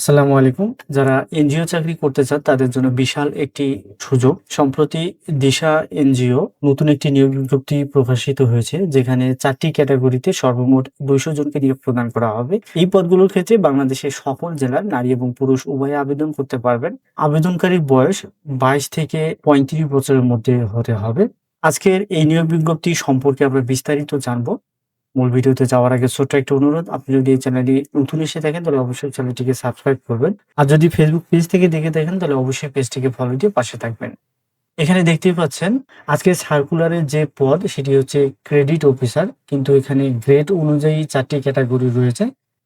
আসসালামু আলাইকুম। যারা এনজিও চাকরি করতে চান, তাদের জন্য বিশাল একটি সুযোগ। সম্প্রতি দিশা এনজিও নতুন একটি নিয়োগ বিজ্ঞপ্তি প্রকাশিত হয়েছে, যেখানে চারটি ক্যাটাগরিতে সর্বমোট দুইশো জনকে নিয়োগ প্রদান করা হবে। এই পদগুলোর ক্ষেত্রে বাংলাদেশের সকল জেলার নারী এবং পুরুষ উভয়ে আবেদন করতে পারবেন। আবেদনকারীর বয়স বাইশ থেকে পঁয়ত্রিশ বছরের মধ্যে হতে হবে। আজকের এই নিয়োগ বিজ্ঞপ্তি সম্পর্কে আমরা বিস্তারিত জানব। মূল ভিডিওতে যাওয়ার আগে ছোট্ট একটা অনুরোধ, আপনি যদি এই চ্যানেলটি নতুন এসে থাকেন, তাহলে অবশ্যই চ্যানেলটিকে সাবস্ক্রাইব করবেন। আর যদি ফেসবুক পেজ থেকে দেখে থাকেন, তাহলে অবশ্যই পেজটিকে ফলো দিয়ে পাশে থাকবেন। এখানে দেখতেই পাচ্ছেন আজকে সার্কুলারের যে পদ, সেটি হচ্ছে ক্রেডিট অফিসার কিন্তু এখানে গ্রেড অনুযায়ী চারটি ক্যাটাগরি রয়েছে।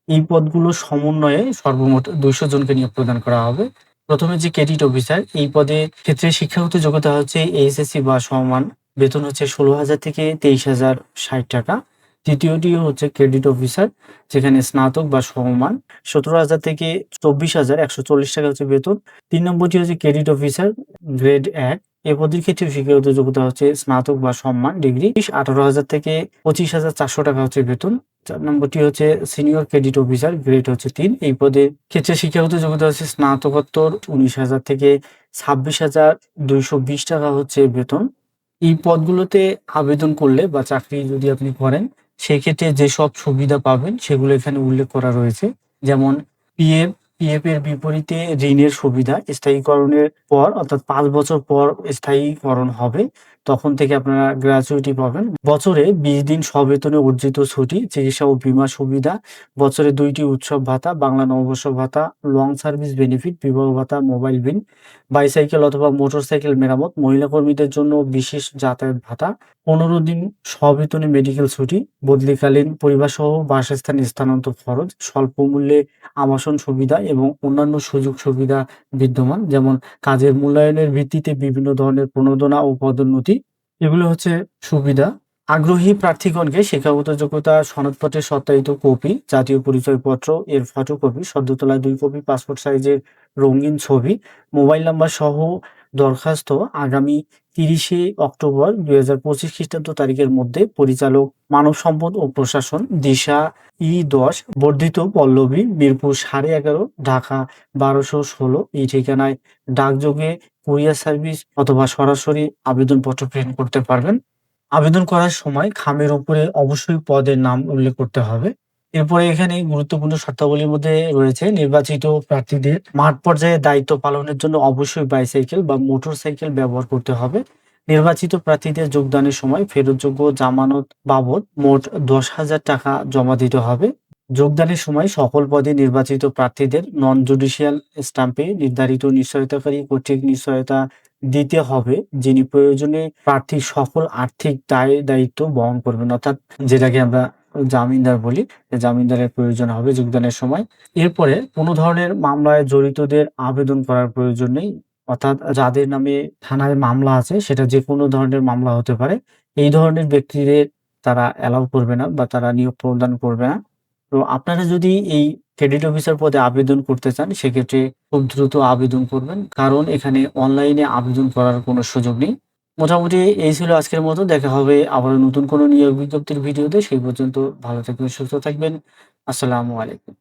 এই পদগুলো সমন্বয়ে সর্বমোট দুইশো জনকে নিয়োগ প্রদান করা হবে। প্রথমে যে ক্রেডিট অফিসার এই পদে ক্ষেত্রে শিক্ষাগত যোগ্যতা হচ্ছে এইচএসসি বা সমান, বেতন হচ্ছে ষোলো হাজার থেকে তেইশ হাজার ষাট টাকা। তৃতীয়টি হচ্ছে ক্রেডিট অফিসার যেখানে স্নাতক বা সমমান। সতেরো হাজার থেকে চব্বিশ হাজার একশো চল্লিশ টাকা হচ্ছে বেতন। তিন নম্বরটি হচ্ছে ক্রেডিট অফিসার গ্রেড এক। এ পদের ক্ষেত্রে শিক্ষাগত যোগ্যতা হচ্ছে স্নাতক বা সম্মান ডিগ্রি আঠারো হাজার থেকে পঁচিশ হাজার চারশো টাকা হচ্ছে বেতন। চার নম্বরটি হচ্ছে সিনিয়র ক্রেডিট অফিসার গ্রেড হচ্ছে তিন। এই পদের ক্ষেত্রে শিক্ষাগত যোগ্যতা হচ্ছে স্নাতকোত্তর, উনিশ হাজার থেকে ছাব্বিশ হাজার দুইশো বিশ টাকা হচ্ছে বেতন। এই পদগুলোতে আবেদন করলে বা চাকরি যদি আপনি করেন সেক্ষেত্রে যেসব সুবিধা পাবেন সেগুলো এখানে উল্লেখ করা রয়েছে। যেমন পিএফ পিএফ এর বিপরীতে ঋণের সুবিধা স্থায়ীকরণের পর, অর্থাৎ পাঁচ বছর পর স্থায়ীকরণ হবে, তখন থেকে আপনারা গ্র্যাচুইটি পাবেন। বছরে বিশ দিন সবেতনে অর্জিত ছুটি, চিকিৎসা ও বীমা সুবিধা, বছরে দুইটি উৎসব ভাতা, বাংলা নববর্ষ ভাতা লং সার্ভিস বেনিফিট বিবাহ ভাতা মোবাইল বিল বাইসাইকেল অথবা মোটরসাইকেল মেরামত, মহিলা কর্মীদের জন্য বিশেষ যাতায়াত ভাতা, পনেরো দিন সবেতনে মেডিকেল ছুটি, বদলিকালীন পরিবার সহ বাসস্থান স্থানান্তর খরচ, স্বল্প মূল্যে আবাসন সুবিধা এবং অন্যান্য সুযোগ সুবিধা বিদ্যমান, যেমন কাজের মূল্যায়নের ভিত্তিতে বিভিন্ন ধরনের প্রণোদনা ও পদোন্নতি। এগুলো হচ্ছে সুবিধা। আগ্রহী প্রার্থীগণকে শিক্ষাগত যোগ্যতা সনদপত্রের সত্যায়িত কপি, জাতীয় পরিচয়পত্র, এর ফটোকপি কপি তোলা দুই কপি পাসপোর্ট সাইজের রঙিন ছবি মোবাইল নাম্বার সহ দরখাস্ত আগামী তিরিশে অক্টোবর দুই হাজার পঁচিশ খ্রিস্টাব্দ তারিখের মধ্যে পরিচালক মানব সম্পদ ও প্রশাসন দিশা ই দশ, বর্ধিত পল্লবী, মিরপুর সাড়ে এগারো, ঢাকা বারোশো ষোলো, এই ঠিকানায় ডাকযোগে কুরিয়ার সার্ভিস অথবা সরাসরি আবেদনপত্র প্রিন্ট করতে পারবেন। আবেদন করার সময় খামের উপরে অবশ্যই পদের নাম উল্লেখ করতে হবে। এরপরে এখানে গুরুত্বপূর্ণ শর্তাবলীর মধ্যে রয়েছে নির্বাচিত প্রার্থীদের মাঠ পর্যায়ে দায়িত্ব পালনের জন্য অবশ্যই বাইসাইকেল বা মোটর সাইকেল ব্যবহার করতে হবে। নির্বাচিত প্রার্থীদের যোগদানের সময় ফেরতযোগ্য জামানত বাবদ মোট দশ হাজার টাকা জমা দিতে হবে। যোগদানের সময় সকল পদে নির্বাচিত প্রার্থীদের নন জুডিশিয়াল স্ট্যাম্পে নির্ধারিত নিশ্চয়তাকারী কর্তৃক নিশ্চয়তা দিতে হবে, যিনি প্রয়োজনে প্রার্থী সকল আর্থিক দায় দায়িত্ব বহন করবেন। অর্থাৎ যেটাকে আমরা জামিনদার বলি জামিনদারের প্রয়োজন হবে যোগদানের সময়। এরপরে কোনো ধরনের মামলায় জড়িতদের আবেদন করার প্রয়োজন নেই, অর্থাৎ যাদের নামে থানায় মামলা আছে, সেটা যে কোনো ধরনের মামলা হতে পারে। এই ধরনের ব্যক্তিদের তারা অ্যালাউ করবে না বা তারা নিয়োগ প্রদান করবে না। তো আপনারা যদি এই ক্রেডিট অফিসার পদে আবেদন করতে চান, সেক্ষেত্রে খুব দ্রুত আবেদন করবেন, কারণ এখানে অনলাইনে আবেদন করার কোনো সুযোগ নেই। মোটামুটি এই ছিল আজকের মতো। দেখা হবে আবার নতুন কোনো নিয়োগ বিজ্ঞপ্তির ভিডিওতে। সেই পর্যন্ত ভালো থাকবেন, সুস্থ থাকবেন। আসসালামু আলাইকুম।